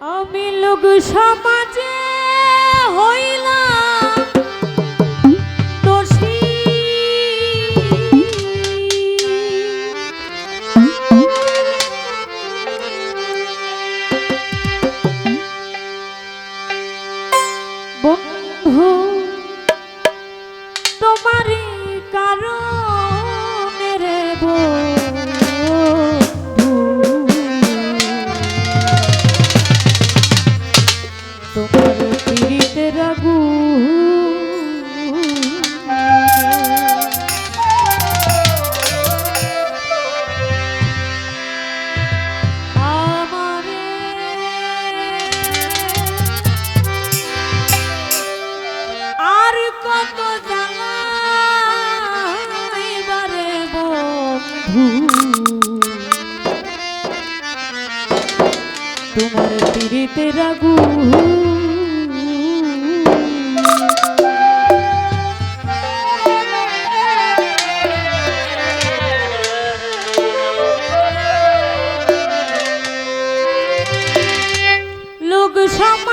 আমি লোক সমাজে হইলাম দোষী। বন্ধু তোমার পিড়িতে রাগু। লোক সাম